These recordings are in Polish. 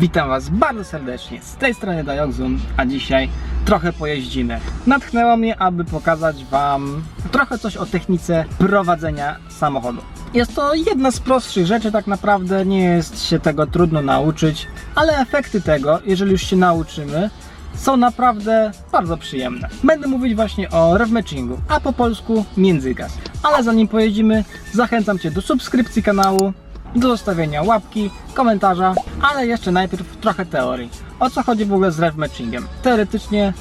Witam Was bardzo serdecznie. Z tej strony Dioxum, a dzisiaj trochę pojeździmy. Natchnęło mnie, aby pokazać Wam trochę coś o technice prowadzenia samochodu. Jest to jedna z prostszych rzeczy, tak naprawdę nie jest się tego trudno nauczyć, ale efekty tego, jeżeli już się nauczymy, są naprawdę bardzo przyjemne. Będę mówić właśnie o rev matchingu, a po polsku międzygaz. Ale zanim pojedziemy, zachęcam Cię do subskrypcji kanału, do zostawienia łapki, komentarza, ale jeszcze najpierw trochę teorii. O co chodzi w ogóle z rev matchingiem? Teoretycznie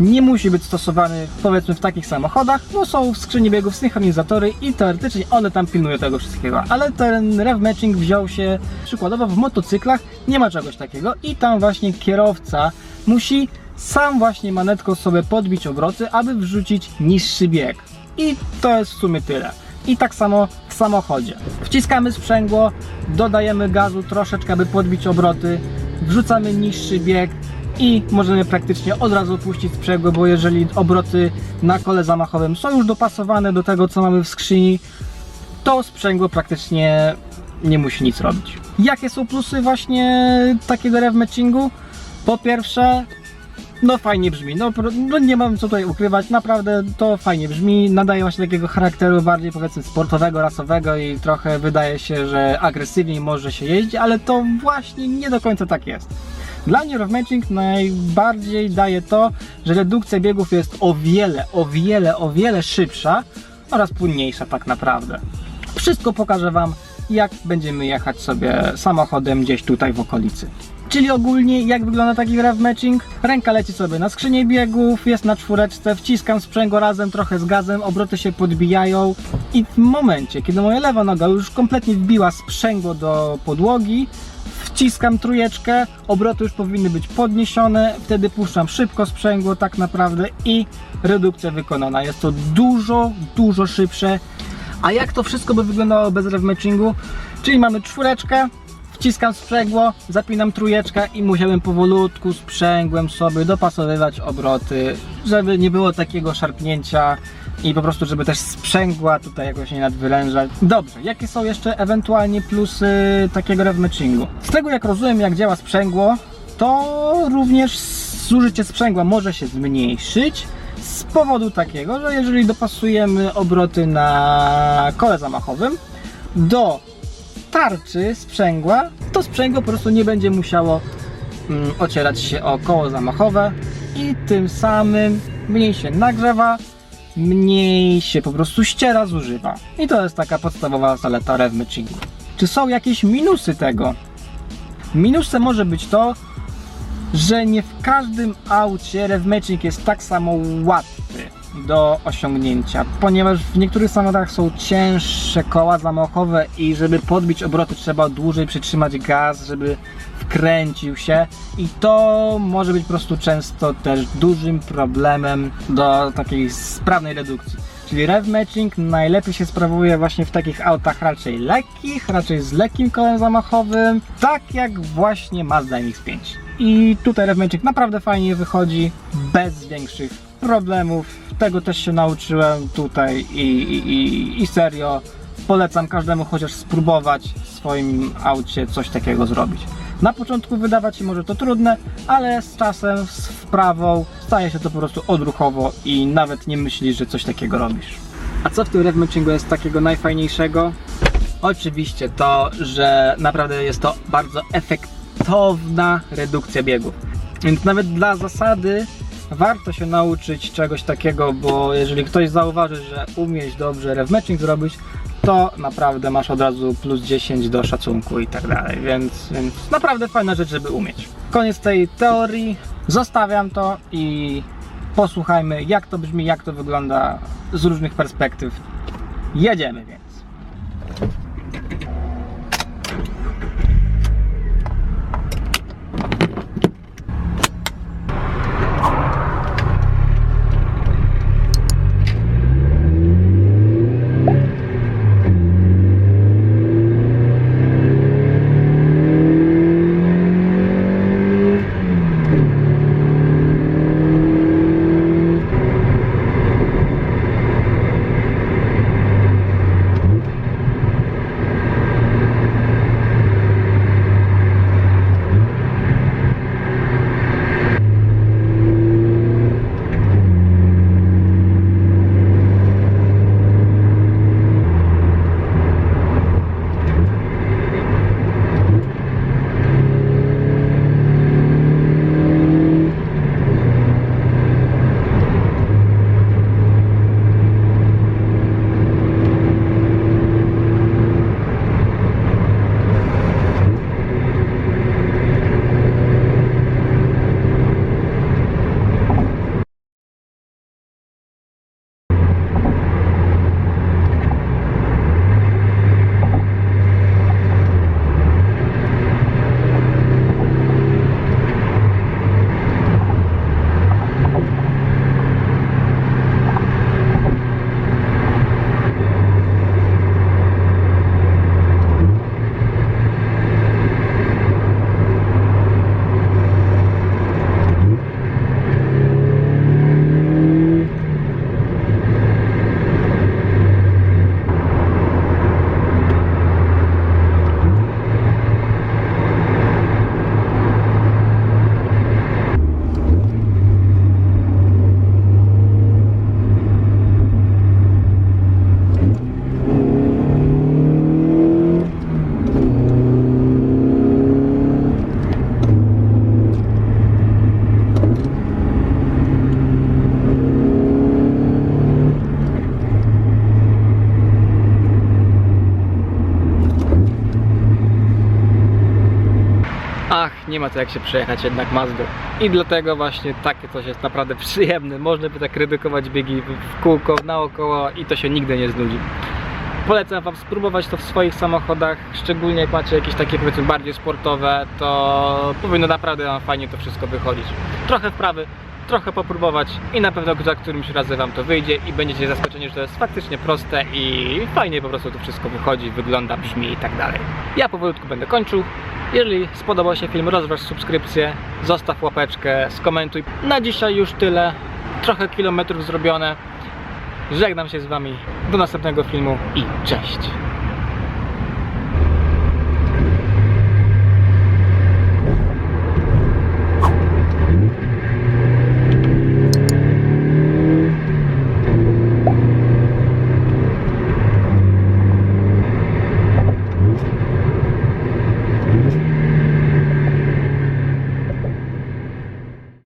nie musi być stosowany powiedzmy w takich samochodach, bo są w skrzyni biegów synchronizatory i teoretycznie one tam pilnują tego wszystkiego, ale ten rev matching wziął się przykładowo w motocyklach, nie ma czegoś takiego i tam właśnie kierowca musi sam właśnie manetką sobie podbić obroty, aby wrzucić niższy bieg. I to jest w sumie tyle. I tak samo w samochodzie. Wciskamy sprzęgło, dodajemy gazu troszeczkę, aby podbić obroty, wrzucamy niższy bieg i możemy praktycznie od razu puścić sprzęgło, bo jeżeli obroty na kole zamachowym są już dopasowane do tego, co mamy w skrzyni, to sprzęgło praktycznie nie musi nic robić. Jakie są plusy właśnie takiego rev matchingu? Po pierwsze, no fajnie brzmi, no, no nie mam co tutaj ukrywać, naprawdę to fajnie brzmi, nadaje właśnie takiego charakteru bardziej powiedzmy sportowego, rasowego i trochę wydaje się, że agresywniej może się jeździć, ale to właśnie nie do końca tak jest. Dla mnie matching najbardziej daje to, że redukcja biegów jest o wiele, o wiele, o wiele szybsza oraz płynniejsza tak naprawdę. Wszystko pokażę Wam, jak będziemy jechać sobie samochodem gdzieś tutaj w okolicy. Czyli ogólnie jak wygląda taki rev matching? Ręka leci sobie na skrzynię biegów, jest na czwóreczce, wciskam sprzęgło razem trochę z gazem, obroty się podbijają i w momencie, kiedy moja lewa noga już kompletnie wbiła sprzęgło do podłogi, wciskam trójeczkę, obroty już powinny być podniesione, wtedy puszczam szybko sprzęgło tak naprawdę i redukcja wykonana. Jest to dużo, dużo szybsze. A jak to wszystko by wyglądało bez rev matchingu? Czyli mamy czwóreczkę, wciskam sprzęgło, zapinam trójeczkę i musiałem powolutku sprzęgłem sobie dopasowywać obroty, żeby nie było takiego szarpnięcia i po prostu, żeby też sprzęgła tutaj jakoś nie nadwyrężać. Dobrze, jakie są jeszcze ewentualnie plusy takiego rev matchingu? Z tego jak rozumiem, jak działa sprzęgło, to również zużycie sprzęgła może się zmniejszyć z powodu takiego, że jeżeli dopasujemy obroty na kole zamachowym do tarczy sprzęgła, to sprzęgło po prostu nie będzie musiało mm, ocierać się o koło zamachowe i tym samym mniej się nagrzewa, mniej się po prostu ściera, zużywa. I to jest taka podstawowa zaleta rev matchingu. Czy są jakieś minusy tego? Minusem może być to, że nie w każdym aucie rev matching jest tak samo łatwy do osiągnięcia, ponieważ w niektórych samochodach są cięższe koła zamachowe i żeby podbić obroty trzeba dłużej przytrzymać gaz, żeby wkręcił się i to może być po prostu często też dużym problemem do takiej sprawnej redukcji. Czyli rev matching najlepiej się sprawuje właśnie w takich autach raczej lekkich, raczej z lekkim kołem zamachowym, tak jak właśnie Mazda MX-5. I tutaj rev matching naprawdę fajnie wychodzi, bez większych problemów. Tego też się nauczyłem tutaj i, i, i, serio polecam każdemu chociaż spróbować w swoim aucie coś takiego zrobić. Na początku wydawać się może to trudne, ale z czasem, z wprawą staje się to po prostu odruchowo i nawet nie myślisz, że coś takiego robisz. A co w tym rev matchingu jest takiego najfajniejszego? Oczywiście to, że naprawdę jest to bardzo efektowna redukcja biegów. Więc nawet dla zasady warto się nauczyć czegoś takiego, bo jeżeli ktoś zauważy, że umieć dobrze rev matching zrobić, to naprawdę masz od razu plus 10 do szacunku i tak dalej, więc, więc naprawdę fajna rzecz, żeby umieć. Koniec tej teorii, zostawiam to i posłuchajmy jak to brzmi, jak to wygląda z różnych perspektyw. Jedziemy więc. Nie ma to jak się przejechać jednak Mazdą. I dlatego właśnie takie coś jest naprawdę przyjemne. Można by tak redukować biegi w- kółko, naokoło i to się nigdy nie znudzi. Polecam Wam spróbować to w swoich samochodach, szczególnie jak macie jakieś takie powiedzmy bardziej sportowe, to powinno naprawdę Wam fajnie to wszystko wychodzić. Trochę wprawy, trochę popróbować i na pewno za którymś razem Wam to wyjdzie i będziecie zaskoczeni, że to jest faktycznie proste i fajnie po prostu to wszystko wychodzi, wygląda, brzmi i tak dalej. Ja powolutku będę kończył. Jeżeli spodobał się film, rozważ subskrypcję, zostaw łapeczkę, skomentuj. Na dzisiaj już tyle. Trochę kilometrów zrobione. Żegnam się z Wami. Do następnego filmu i cześć.